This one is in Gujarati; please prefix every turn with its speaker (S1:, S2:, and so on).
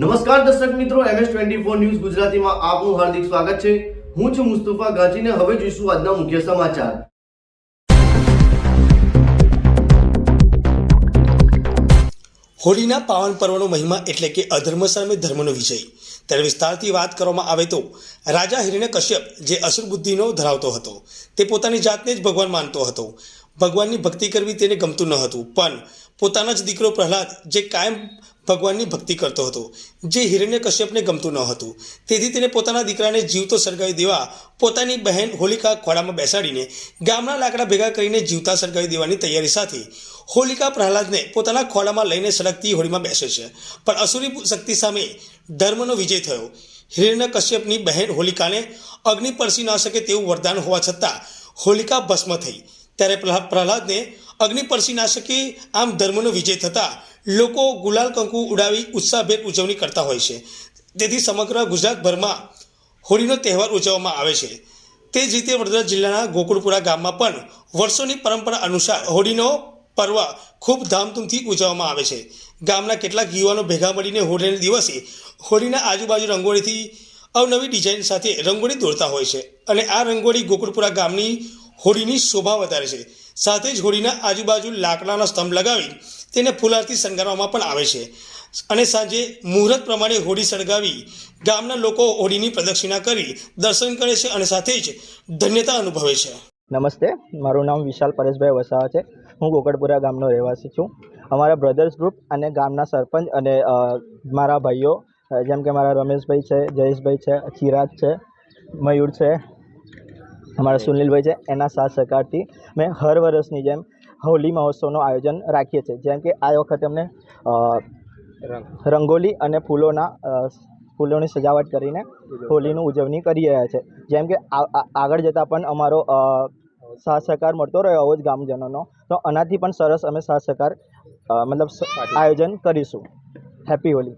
S1: નમસ્કાર દર્શક મિત્રો એમએસ ટ્વેન્ટી ફોર ન્યૂઝ ગુજરાતીમાં આપનું હાર્દિક સ્વાગત છે. હું છું મુસ્તફા ગાજીને હવે જોઈશું આજના મુખ્ય સમાચાર.
S2: હોળીના પાવન પર્વનો મહિમા એટલે કે અધર્મ સામે ધર્મનો વિજય. ત્યારે વિસ્તારથી વાત કરવામાં આવે તો, રાજા હિરણ્ય કશ્યપ જે અસુર બુદ્ધિનો ધરાવતો હતો, તે પોતાની જાતને જ ભગવાન માનતો હતો. ભગવાનની ભક્તિ કરવી તેને ગમતું ન હતું, પણ પોતાના જ દીકરો પ્રહલાદ જે કાયમ ભગવાનની ભક્તિ કરતો હતો. જે હિરણ્ય કશ્યપને ગમતું ન હતું. તેથી તેને પોતાના દીકરાને જીવતો સળગાવી દેવા પોતાની બહેન હોલિકા ખોળામાં બેસાડીને ગામના લાકડા ભેગા કરીને જીવતા સળગાવી દેવાની તૈયારી સાથે હોલિકા પ્રહલાદને પોતાના ખોળામાં લઈને સળગતી હોળીમાં બેસે છે. પણ અસુરી શક્તિ સામે ધર્મનો વિજય થયો. હિરણ્ય કશ્યપની બહેન હોલિકાને અગ્નિ પરસી ન શકે તેવું વરદાન હોવા છતાં હોલિકા ભસ્મ થઈ. ત્યારે પ્રહલા- પ્રહલાદને અગ્નિ પરસી ના શકે આમ ધર્મનો વિજય થતાં લોકો ગુલાલ કંકુ ઉડાવી ઉત્સાહભેર ઉજવણી કરતા હોય છે. તેથી સમગ્ર ગુજરાતભરમાં હોળીનો તહેવાર ઉજવવામાં આવે છે. તે જ રીતે વડોદરા જિલ્લાના ગોકુળપુરા ગામમાં પણ વર્ષોની પરંપરા અનુસાર હોળીનો પર્વ ખૂબ ધામધૂમથી ઉજવવામાં આવે છે. ગામના કેટલાક યુવાનો ભેગા મળીને હોળીના દિવસે હોળીના આજુબાજુ રંગોળીથી અવનવી ડિઝાઇન સાથે રંગોળી દોરતા હોય છે. અને આ રંગોળી ગોકુળપુરા ગામની હોળીની શોભા વધારે છે. સાથે જ હોળીના આજુબાજુ લાકડાના સ્તંભ લગાવી તેને ફૂલારથી શણગારવામાં પણ આવે છે. અને સાંજે મુહૂર્ત પ્રમાણે હોળી સળગાવી ગામના લોકો હોળીની પ્રદક્ષિણા કરી દર્શન કરે છે અને સાથે જ ધન્યતા અનુભવે છે.
S3: નમસ્તે, મારું નામ વિશાલ પરેશભાઈ વસાવા છે. હું ગોકળપુરા ગામનો રહેવાસી છું. અમારા બ્રધર્સ ગ્રુપ અને ગામના સરપંચ અને મારા ભાઈઓ જેમ કે મારા રમેશભાઈ છે, જયેશભાઈ છે ચિરાગ છે, મયુર છે અમારા સુનિલભાઈ છે એના સાથ સહકારથી મેં હર વર્ષની જેમ હોલી મહોત્સવનું આયોજન રાખીએ છીએ. જેમ કે આ વખતે અમને રંગોલી અને ફૂલોના ફૂલોની સજાવટ કરીને હોલીનું ઉજવણી કરી રહ્યા છે. જેમ કે આગળ જતાં પણ અમારો સાથ સહકાર મળતો રહ્યો આવો જ ગામજનોનો. તો આનાથી પણ સરસ અમે સાથ સહકાર મતલબ આયોજન કરીશું. હેપી હોલી